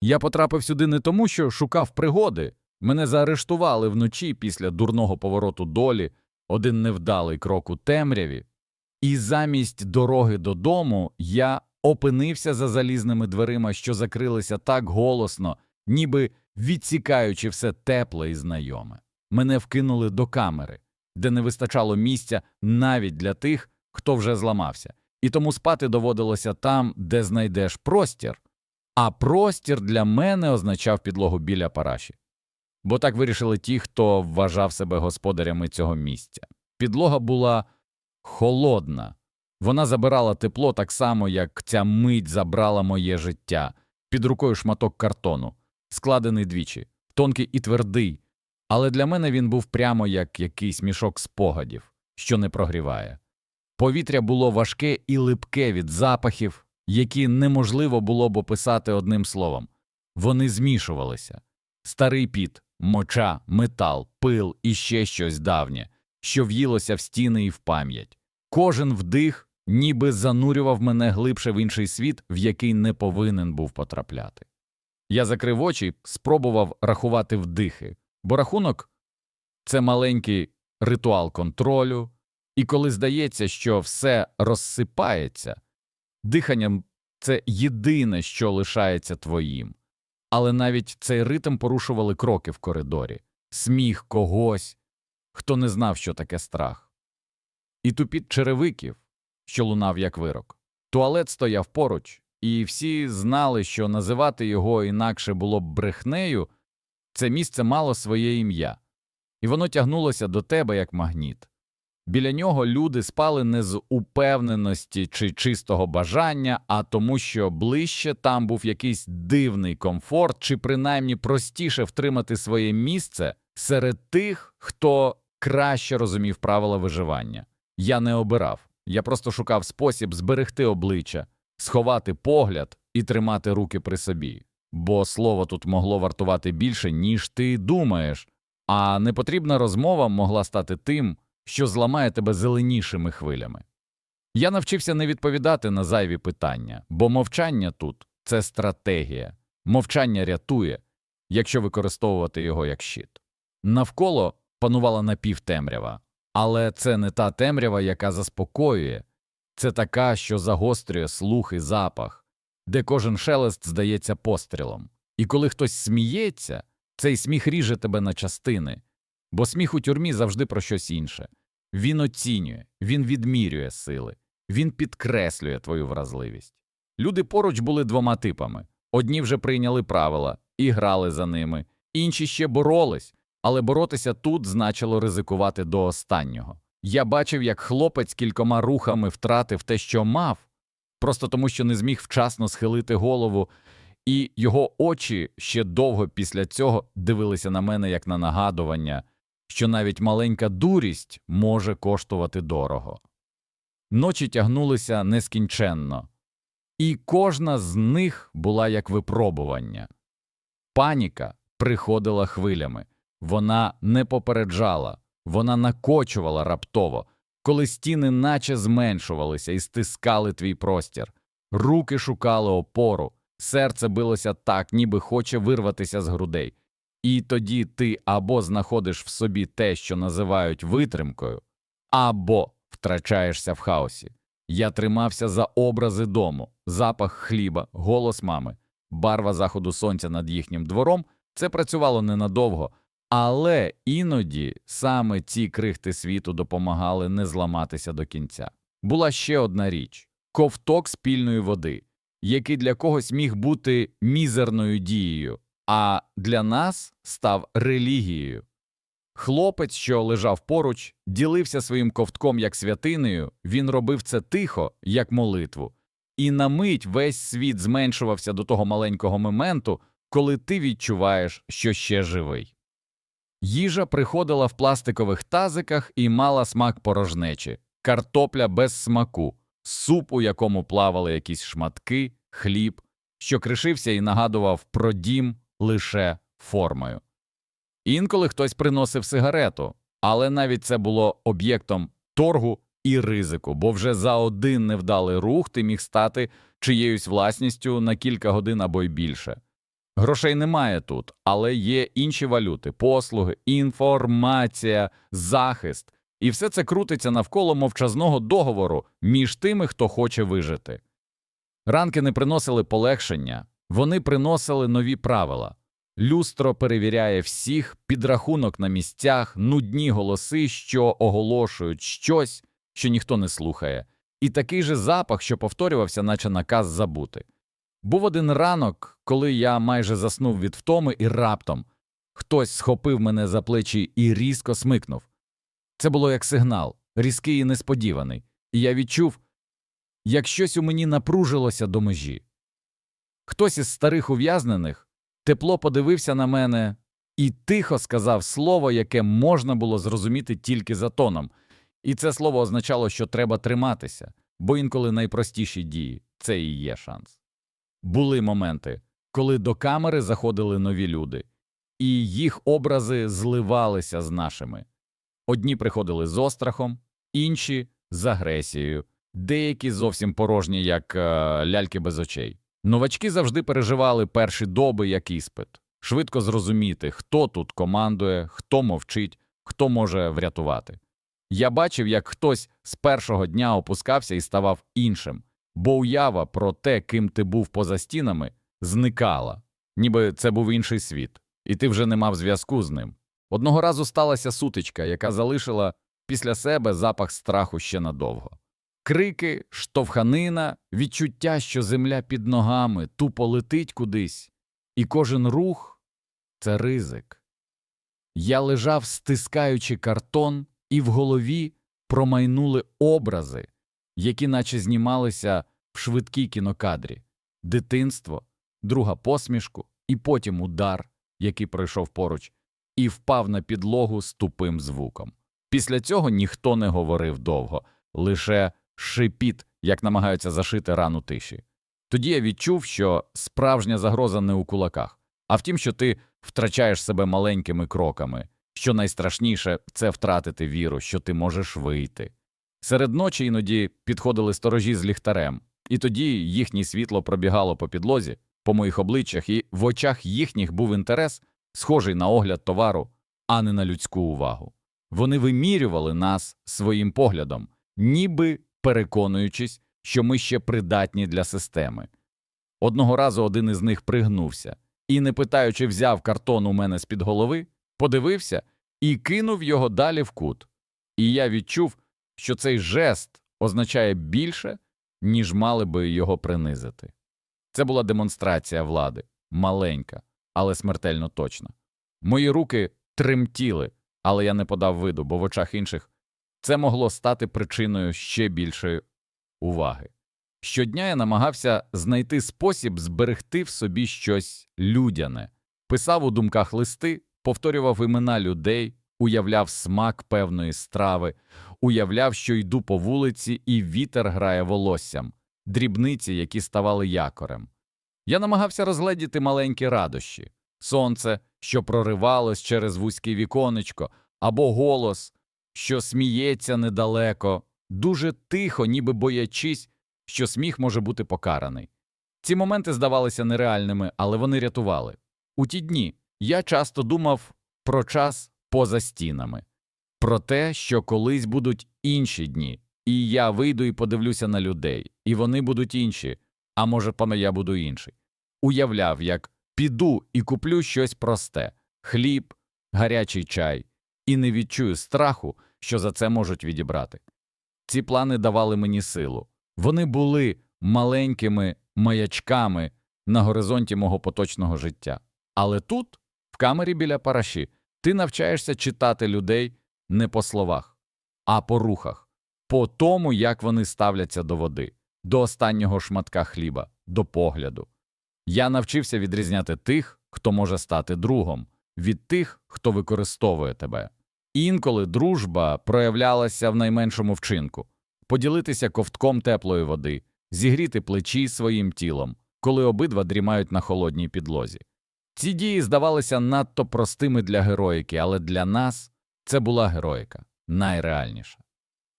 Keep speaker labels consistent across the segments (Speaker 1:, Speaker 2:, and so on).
Speaker 1: Я потрапив сюди не тому, що шукав пригоди. Мене заарештували вночі після дурного повороту долі, один невдалий крок у темряві, і замість дороги додому я опинився за залізними дверима, що закрилися так голосно, ніби відсікаючи все тепле і знайоме. Мене вкинули до камери, де не вистачало місця навіть для тих, хто вже зламався, і тому спати доводилося там, де знайдеш простір. А простір для мене означав підлогу біля параші. Бо так вирішили ті, хто вважав себе господарями цього місця. Підлога була холодна, вона забирала тепло так само, як ця мить забрала моє життя. Під рукою шматок картону, складений двічі, тонкий і твердий, але для мене він був прямо як якийсь мішок спогадів, що не прогріває. Повітря було важке і липке від запахів, які неможливо було б описати одним словом. Вони змішувалися старий піт, моча, метал, пил і ще щось давнє, що в'їлося в стіни і в пам'ять. Кожен вдих ніби занурював мене глибше в інший світ, в який не повинен був потрапляти. Я закрив очі, спробував рахувати вдихи, бо рахунок це маленький ритуал контролю, і коли здається, що все розсипається, диханням це єдине, що лишається твоїм. Але навіть цей ритм порушували кроки в коридорі, сміх когось, хто не знав, що таке страх. І тупіт черевиків, що лунав як вирок. Туалет стояв поруч, і всі знали, що називати його інакше було б брехнею, це місце мало своє ім'я, і воно тягнулося до тебе як магніт. Біля нього люди спали не з упевненості чи чистого бажання, а тому, що ближче там був якийсь дивний комфорт, чи принаймні простіше втримати своє місце серед тих, хто краще розумів правила виживання. Я не обирав, я просто шукав спосіб зберегти обличчя, сховати погляд і тримати руки при собі. Бо слово тут могло вартувати більше, ніж ти думаєш, а непотрібна розмова могла стати тим, що зламає тебе зеленішими хвилями. Я навчився не відповідати на зайві питання, бо мовчання тут це стратегія, мовчання рятує, якщо використовувати його як щит. Навколо панувала напівтемрява, але це не та темрява, яка заспокоює, це така, що загострює слух і запах, де кожен шелест здається пострілом. І коли хтось сміється, цей сміх ріже тебе на частини, бо сміх у тюрмі завжди про щось інше. Він оцінює, він відмірює сили, він підкреслює твою вразливість. Люди поруч були двома типами одні вже прийняли правила і грали за ними, інші ще боролись, але боротися тут значило ризикувати до останнього. Я бачив, як хлопець кількома рухами втратив те, що мав, просто тому, що не зміг вчасно схилити голову, і його очі ще довго після цього дивилися на мене як на нагадування, що навіть маленька дурість може коштувати дорого. Ночі тягнулися нескінченно, і кожна з них була як випробування. Паніка приходила хвилями, вона не попереджала, вона накочувала раптово, коли стіни наче зменшувалися і стискали твій простір, руки шукали опору, серце билося так, ніби хоче вирватися з грудей. І тоді ти або знаходиш в собі те, що називають витримкою, або втрачаєшся в хаосі. Я тримався за образи дому, запах хліба, голос мами, барва заходу сонця над їхнім двором. Це працювало ненадовго, але іноді саме ці крихти світу допомагали не зламатися до кінця. Була ще одна річ ковток спільної води, який для когось міг бути мізерною дією, а для нас став релігією. Хлопець, що лежав поруч, ділився своїм ковтком як святинею, він робив це тихо, як молитву, і на мить весь світ зменшувався до того маленького моменту, коли ти відчуваєш, що ще живий. Їжа приходила в пластикових тазиках і мала смак порожнечі, картопля без смаку, суп, у якому плавали якісь шматки, хліб, що кришився і нагадував про дім лише формою. Інколи хтось приносив сигарету, але навіть це було об'єктом торгу і ризику, бо вже за один невдалий рух ти міг стати чиєюсь власністю на кілька годин або й більше. Грошей немає тут, але є інші валюти, послуги, інформація, захист. І все це крутиться навколо мовчазного договору між тими, хто хоче вижити. Ранки не приносили полегшення, вони приносили нові правила. Люстро перевіряє всіх, підрахунок на місцях, нудні голоси, що оголошують щось, що ніхто не слухає, і такий же запах, що повторювався, наче наказ забути. Був один ранок, коли я майже заснув від втоми, і раптом хтось схопив мене за плечі і різко смикнув. Це було як сигнал, різкий і несподіваний, і я відчув, як щось у мені напружилося до межі. Хтось із старих ув'язнених тепло подивився на мене і тихо сказав слово, яке можна було зрозуміти тільки за тоном, і це слово означало, що треба триматися, бо інколи найпростіші дії це і є шанс. Були моменти, коли до камери заходили нові люди, і їх образи зливалися з нашими. Одні приходили з острахом, інші з агресією, деякі зовсім порожні, як е, ляльки без очей. Новачки завжди переживали перші доби як іспит, швидко зрозуміти, хто тут командує, хто мовчить, хто може врятувати. Я бачив, як хтось з першого дня опускався і ставав іншим, бо уява про те, ким ти був поза стінами, зникала, ніби це був інший світ, і ти вже не мав зв'язку з ним. Одного разу сталася сутичка, яка залишила після себе запах страху ще надовго. Крики, штовханина, відчуття, що земля під ногами тупо летить кудись, і кожен рух це ризик. Я лежав, стискаючи картон, і в голові промайнули образи, які наче знімалися в швидкій кінокадрі дитинство, друга посмішку, і потім удар, який пройшов поруч, і впав на підлогу з тупим звуком. Після цього ніхто не говорив довго, лише шипіт, як намагаються зашити рану тиші. Тоді я відчув, що справжня загроза не у кулаках, а в тім, що ти втрачаєш себе маленькими кроками. Що найстрашніше це втратити віру, що ти можеш вийти. Серед ночі іноді підходили сторожі з ліхтарем, і тоді їхнє світло пробігало по підлозі, по моїх обличчях, і в очах їхніх був інтерес, схожий на огляд товару, а не на людську увагу. Вони вимірювали нас своїм поглядом, ніби переконуючись, що ми ще придатні для системи. Одного разу один із них пригнувся і, не питаючи, взяв картон у мене з під голови, подивився і кинув його далі в кут. І я відчув, що цей жест означає більше, ніж мали би його принизити. Це була демонстрація влади, маленька, але смертельно точна. Мої руки тремтіли, але я не подав виду, бо в очах інших це могло стати причиною ще більшої уваги. Щодня я намагався знайти спосіб зберегти в собі щось людяне, писав у думках листи, повторював імена людей, уявляв смак певної страви, уявляв, що йду по вулиці, і вітер грає волоссям, дрібниці, які ставали якорем. Я намагався розгледіти маленькі радощі сонце, що проривалось через вузьке віконечко, або голос, що сміється недалеко, дуже тихо, ніби боячись, що сміх може бути покараний. Ці моменти здавалися нереальними, але вони рятували. У ті дні я часто думав про час поза стінами, про те, що колись будуть інші дні, і я вийду і подивлюся на людей, і вони будуть інші, а може, пане, я буду інший. Уявляв, як піду і куплю щось просте хліб, гарячий чай, і не відчую страху, що за це можуть відібрати. Ці плани давали мені силу. Вони були маленькими маячками на горизонті мого поточного життя. Але тут, в камері біля параші, ти навчаєшся читати людей не по словах, а по рухах, по тому, як вони ставляться до води, до останнього шматка хліба, до погляду. Я навчився відрізняти тих, хто може стати другом, від тих, хто використовує тебе. Інколи дружба проявлялася в найменшому вчинку поділитися ковтком теплої води, зігріти плечі своїм тілом, коли обидва дрімають на холодній підлозі. Ці дії здавалися надто простими для героїки, але для нас це була героїка найреальніша.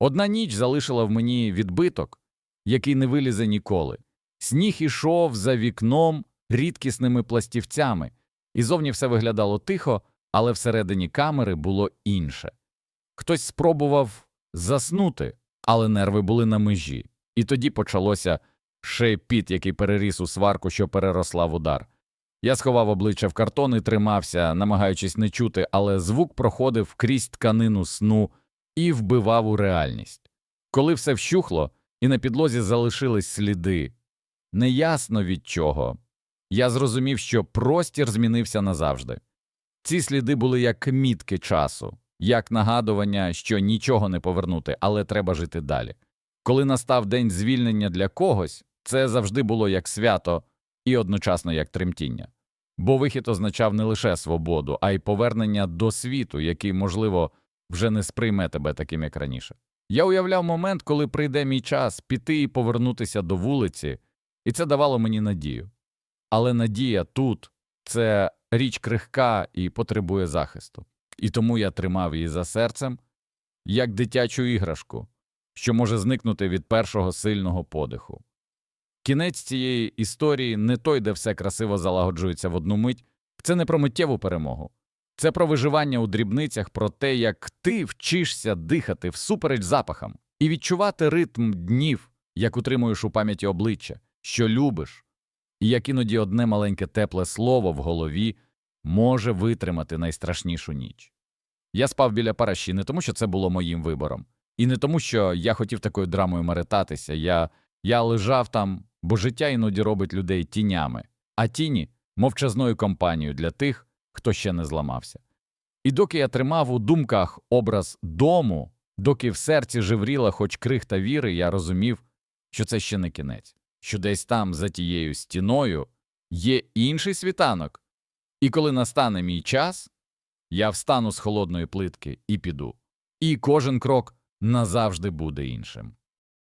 Speaker 1: Одна ніч залишила в мені відбиток, який не вилізе ніколи. Сніг ішов за вікном рідкісними пластівцями, і зовні все виглядало тихо, але всередині камери було інше. Хтось спробував заснути, але нерви були на межі, і тоді почалося шепіт, який переріс у сварку, що переросла в удар. Я сховав обличчя в картон і тримався, намагаючись не чути, але звук проходив крізь тканину сну і вбивав у реальність. Коли все вщухло, і на підлозі залишились сліди, неясно від чого, я зрозумів, що простір змінився назавжди. Ці сліди були як мітки часу, як нагадування, що нічого не повернути, але треба жити далі. Коли настав день звільнення для когось, це завжди було як свято і одночасно як тремтіння. Бо вихід означав не лише свободу, а й повернення до світу, який, можливо, вже не сприйме тебе таким, як раніше. Я уявляв момент, коли прийде мій час піти і повернутися до вулиці, і це давало мені надію. Але надія тут це річ крихка і потребує захисту. І тому я тримав її за серцем, як дитячу іграшку, що може зникнути від першого сильного подиху. Кінець цієї історії не той, де все красиво залагоджується в одну мить, це не про миттєву перемогу, це про виживання у дрібницях, про те, як ти вчишся дихати всупереч запахам і відчувати ритм днів, як утримуєш у пам'яті обличчя, що любиш, як іноді одне маленьке тепле слово в голові може витримати найстрашнішу ніч. Я спав біля параші не тому, що це було моїм вибором, і не тому, що я хотів такою драмою маритатися. Я, я лежав там, бо життя іноді робить людей тінями, а тіні мовчазною компанією для тих, хто ще не зламався. І доки я тримав у думках образ дому, доки в серці живріла хоч крихта віри, я розумів, що це ще не кінець, що десь там, за тією стіною, є інший світанок. І коли настане мій час, я встану з холодної плитки і піду. І кожен крок назавжди буде іншим.